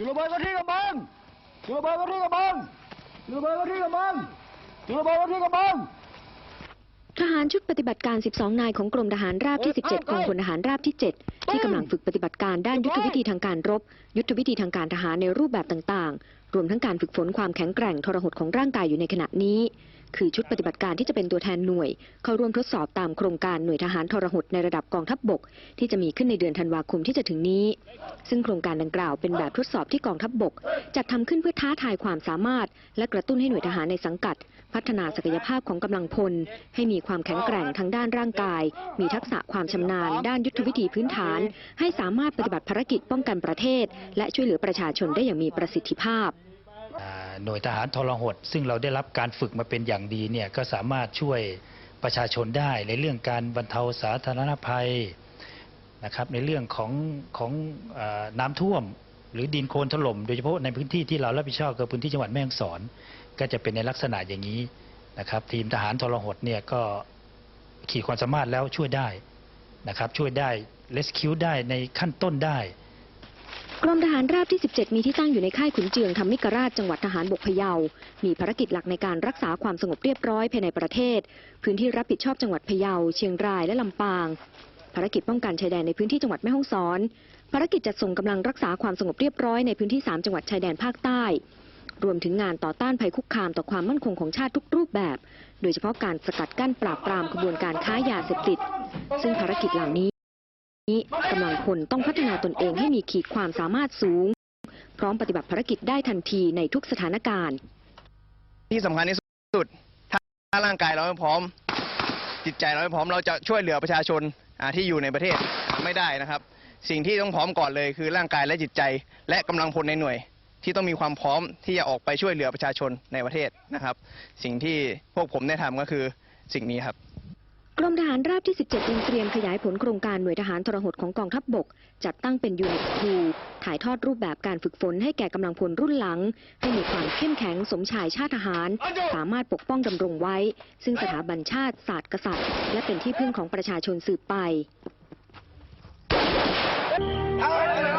จุดระเบิดก็ที่กระบังจุดระเบิดก็ที่กระบังจุดระเบิดก็ที่กระบังจุดระเบิดก็ที่กระบังทหารชุดปฏิบัติการ 12 นายของกรมทหารราบที่ 17กองพลทหารราบที่ 7 ที่กำลังฝึกปฏิบัติการด้านยุทธวิธีทางการรบ ยุทธวิธีทางการทหารในรูปแบบต่างๆ รวมทั้งการฝึกฝนความแข็งแกร่งทรหดของร่างกายอยู่ในขณะนี้ คือชุดปฏิบัติการที่จะเป็นตัวแทนหน่วย เข้าร่วมทดสอบตามโครงการหน่วยทหารทรหดในระดับกองทัพบบก ที่จะมีขึ้นในเดือนธันวาคมที่จะถึงนี้ ซึ่งโครงการดังกล่าวเป็นแบบทดสอบที่กองทัพบบก จัดทำขึ้นเพื่อท้าทายความสามารถ และกระตุ้นให้หน่วยทหารในสังกัด พัฒนาศักยภาพของกำลังพล ให้มีความแข็งแกร่งทั้งด้านร่างกาย มีทักษะความชำนาญ ด้านยุทธวิธีพื้นฐาน ให้สามารถปฏิบัติภารกิจป้องกันประเทศ และช่วยเหลือประชาชนได้อย่างมีประสิทธิภาพ หน่วยทหารทรหดซึ่งเราได้รับการฝึกมาเป็นอย่างดีเนี่ยก็สามารถช่วยประชาชนได้ในเรื่องการบรรเทาสาธารณภัยนะครับในเรื่องของของอน้ำท่วม หรือดินโคลนถล่มโดยเฉพาะในพื้นที่ที่เรารับผิดชอบคือพื้นที่จังหวัดแม่ฮ่องสอน ก็จะเป็นในลักษณะอย่างนี้นะครับทีมทหารทรหดเนี่ยก็ขีดความสามารถแล้วช่วยได้นะครับช่วยได้เลสคิวได้ในขั้นต้นได้ กรมทหารราบที่ 17 มีที่ตั้งอยู่ในค่ายขุนเจืองธรรมิกราชจังหวัดทหารบกพะเยา มีภารกิจหลักในการรักษาความสงบเรียบร้อยภายในประเทศ พื้นที่รับผิดชอบจังหวัดพะเยา เชียงรายและลำปาง ภารกิจป้องกันชายแดนในพื้นที่จังหวัดแม่ฮ่องสอน ภารกิจจัดส่งกำลังรักษาความสงบเรียบร้อยในพื้นที่ 3 จังหวัดชายแดนภาคใต้ รวมถึงงานต่อต้านภัยคุกคามต่อความมั่นคงของชาติทุกรูปแบบ โดยเฉพาะการสกัดกั้นปราบปรามขบวนการค้ายาเสพติด ซึ่งภารกิจเหล่านี้ กำลังพลต้องพัฒนาตนเองให้มีขีดความสามารถสูง พร้อมปฏิบัติภารกิจได้ทันทีในทุกสถานการณ์ ที่สำคัญที่สุด ถ้าร่างกายเราไม่พร้อม จิตใจเราไม่พร้อม เราจะช่วยเหลือประชาชนที่อยู่ในประเทศไม่ได้นะครับ สิ่งที่ต้องพร้อมก่อนเลยคือร่างกายและจิตใจ และกำลังพลในหน่วย ที่ต้องมีความพร้อมที่จะออกไปช่วยเหลือประชาชนในประเทศนะครับ สิ่งที่พวกผมได้ทำก็คือสิ่งนี้ครับ กรมทหารราบที่ 17ยังเตรียมขยายผลโครงการหน่วยทหารทรหดของกองทัพบบก จัดตั้งเป็นยูนิตครูถ่ายทอดรูปแบบการฝึกฝนให้แก่กำลังพลรุ่นหลัง ให้มีความเข้มแข็งสมชายชาติทหาร สามารถปกป้องดำรงไว้ ซึ่งสถาบันชาติศาสตร์กษัตริย์ และเป็นที่พึ่งของประชาชนสืบไปเอา